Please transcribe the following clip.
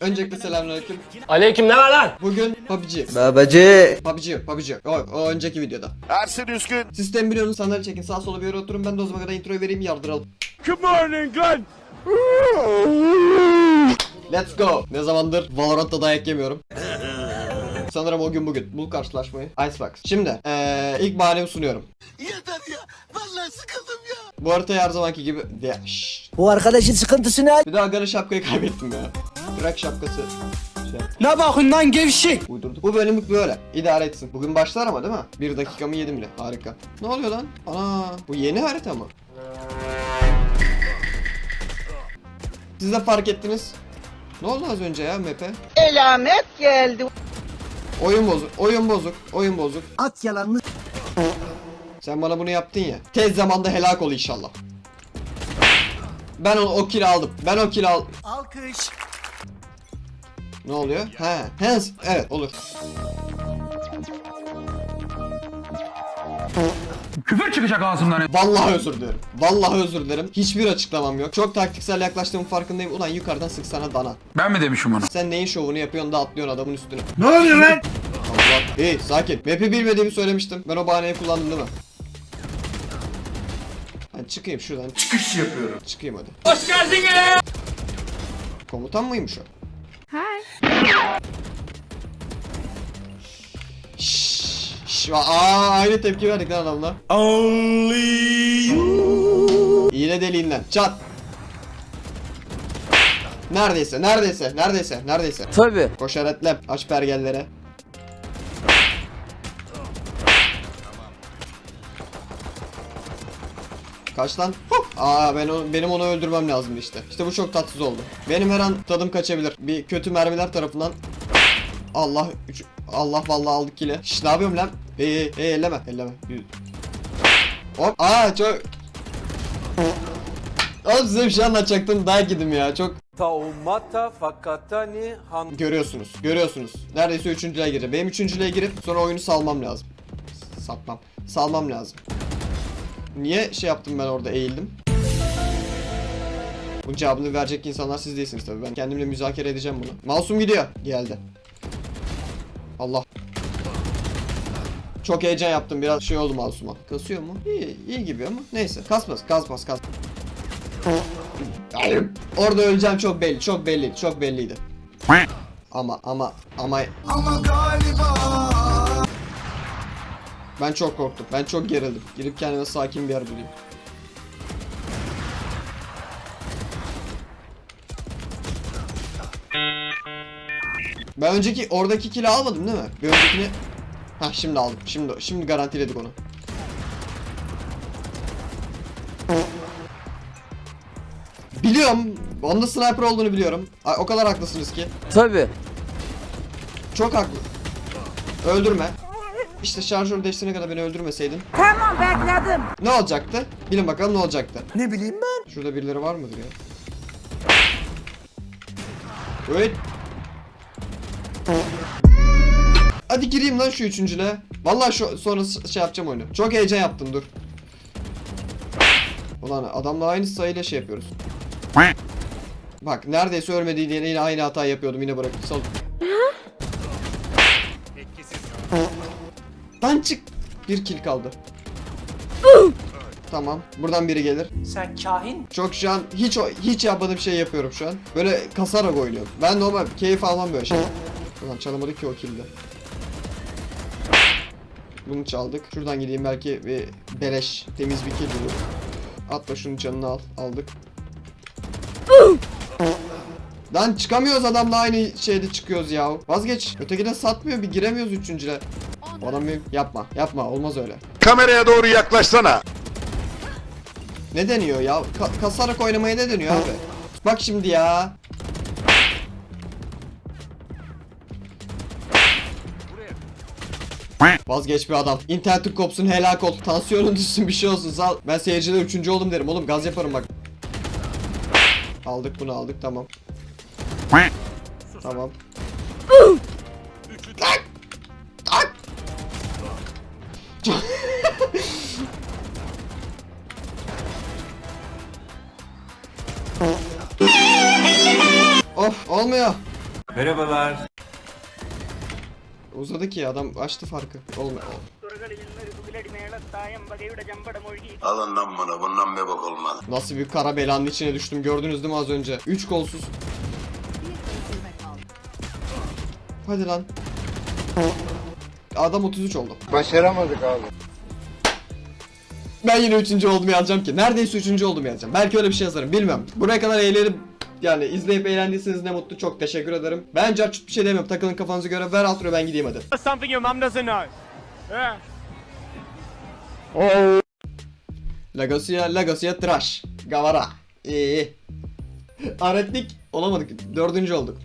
Öncelikle selamünaleyküm. Aleyküm ne var lan? Bugün PUBG. Babacı. PUBG, PUBG. O, o önceki videoda. Ersin Üskün. Sistem biliyorsunuz sandalye çekin sağa sola bir yere oturun ben de o zamana kadar introyu vereyim yardıralım. Good morning lan. Let's go. Ne zamandır Valorant'ta dayak yemiyorum. Sanırım o gün bugün. Bul karşılaşmayı. Icebox. Şimdi eee ilk bahanemi sunuyorum. Yeter ya. Vallahi sıkıldım ya. Bu haritayı her zamanki gibi... Ya. Bu arkadaşın sıkıntısı ne? Bir daha Agan'ın şapkayı kaybettim ya. Bırak şapkası. Şey, Ne bakın lan gevşek. uydurduk. Bu bölümlük böyle. İdare etsin. Bugün başlar ama değil mi? Bir dakikamı yedim bile. Harika. Ne oluyor lan? Ana. Bu yeni harita mı? Siz de fark ettiniz. Ne oldu az önce ya map'e? Elamet geldi. Oyun bozuk, oyun bozuk, oyun bozuk. At yalanını. Sen bana bunu yaptın ya. Tez zamanda helak ol inşallah. Ben onu o kill aldım. Ben o kill al. Alkış. Ne oluyor? He. Hens. Evet olur. Küfür çıkacak ağzımdan. Vallahi özür dilerim. Vallahi özür dilerim. Hiçbir açıklamam yok. Çok taktiksel yaklaştığımın farkındayım. Ulan yukarıdan sıksana dana. Ben mi demişim onu? Sen neyin şovunu yapıyorsun da atlıyorsun adamın üstüne. Ne oluyor lan? Allah. İyi sakin. Map'i bilmediğimi söylemiştim. Ben o bahaneyi kullandım değil mi? Ben çıkayım şuradan. Çıkış yapıyorum. Çıkayım hadi. Hoş geldiniz. Komutan mıymış o? Aa aynı tepki verdik lan adamla. Only you. İğne deliğinden çat. Neredeyse, neredeyse, neredeyse, neredeyse. Tabi. Koşar etlem, aç pergellere. Kaç lan? Huh! Aa ben onu, benim onu öldürmem lazımdı işte. İşte bu çok tatsız oldu. Benim her an tadım kaçabilir. Bir kötü mermiler tarafından. Allah üç, Allah vallahi aldık kile. Şş ne yapıyorum lan? Ey ey elleme elleme. Hop. Aa çok Oğlum size bir şey anlatacaktım daha gidim ya çok Taumata fakatani han... Görüyorsunuz. Görüyorsunuz. Neredeyse üçüncülüğe gireceğim. Benim üçüncülüğe girip sonra oyunu salmam lazım. Satmam. Salmam lazım. Niye şey yaptım ben orada eğildim? Bunun cevabını verecek insanlar siz değilsiniz tabii. Ben kendimle müzakere edeceğim bunu. Masum gidiyor. Geldi. Allah. Çok heyecan yaptım. Biraz şey oldu masuma. Kasıyor mu? İyi, iyi gibi ama. Neyse. Kasmaz. Kasmaz. Kas. Orada öleceğim çok belli. Çok belliydi. Çok belliydi. Ama ama ama Ben çok korktum. Ben çok gerildim. Girip kendime sakin bir yer bulayım. Ben önceki oradaki kili almadım değil mi? Bir öncekini Ha şimdi aldım. Şimdi şimdi garantiledik onu. Biliyorum. Onda sniper olduğunu biliyorum. O kadar haklısınız ki. Tabi. Çok haklı. Öldürme. İşte şarjör değiştirene kadar beni öldürmeseydin. Tamam bekledim. Ne olacaktı? Bilin bakalım ne olacaktı. Ne bileyim ben. Şurada birileri var mıdır ya? Evet. Hadi gireyim lan şu üçüncüle. Vallahi şu sonra şey yapacağım oyunu. Çok heyecan yaptım dur. Ulan adamla aynı sayıyla şey yapıyoruz. Bak neredeyse ölmediği diye yine aynı hatayı yapıyordum yine bırakıp sal. Lan çık. Bir kill kaldı. tamam. Buradan biri gelir. Sen kahin? Çok şu an hiç hiç yapmadığım şey yapıyorum şu an. Böyle kasarak oynuyorum. Ben normal keyif almam böyle şey. Ulan çalamadık ki o kill'de. Bunu çaldık. Şuradan gideyim belki bir beleş temiz bir kill bulur. Atla şunun canını al. Aldık. Lan çıkamıyoruz adamla aynı şeyde çıkıyoruz ya. Vazgeç. Öteki de satmıyor bir giremiyoruz üçüncüle. Adam benim yapma yapma olmaz öyle. Kameraya doğru yaklaşsana. Ne deniyor ya? Ka- kasarak oynamaya ne deniyor abi? Bak şimdi ya. Vazgeç bir adam. İnternetin kopsun helak ol. Tansiyonun düşsün bir şey olsun sal. Ben seyircide üçüncü oldum derim oğlum gaz yaparım bak. Aldık bunu aldık tamam. Tamam. Olmuyor. Uzadı ki adam açtı farkı. Olma. Alından bana bundan bir bak olmaz. Nasıl bir kara belanın içine düştüm gördünüz değil mi az önce? 3 kolsuz. Hadi lan. Adam 33 oldu. Başaramadık abi. Ben yine 3. oldum yazacağım ki. Neredeyse 3. oldum yazacağım. Belki öyle bir şey yazarım bilmiyorum. Buraya kadar eğlenip yani izleyip eğlendiyseniz ne mutlu çok teşekkür ederim. Ben carçut bir şey demiyorum. Takılın kafanıza göre. Ver outro ben gideyim hadi. Something your mom doesn't know. Yeah. Legacy'ya Legacy'ya trash. Gavara. İyi. Arettik olamadık. Dördüncü olduk.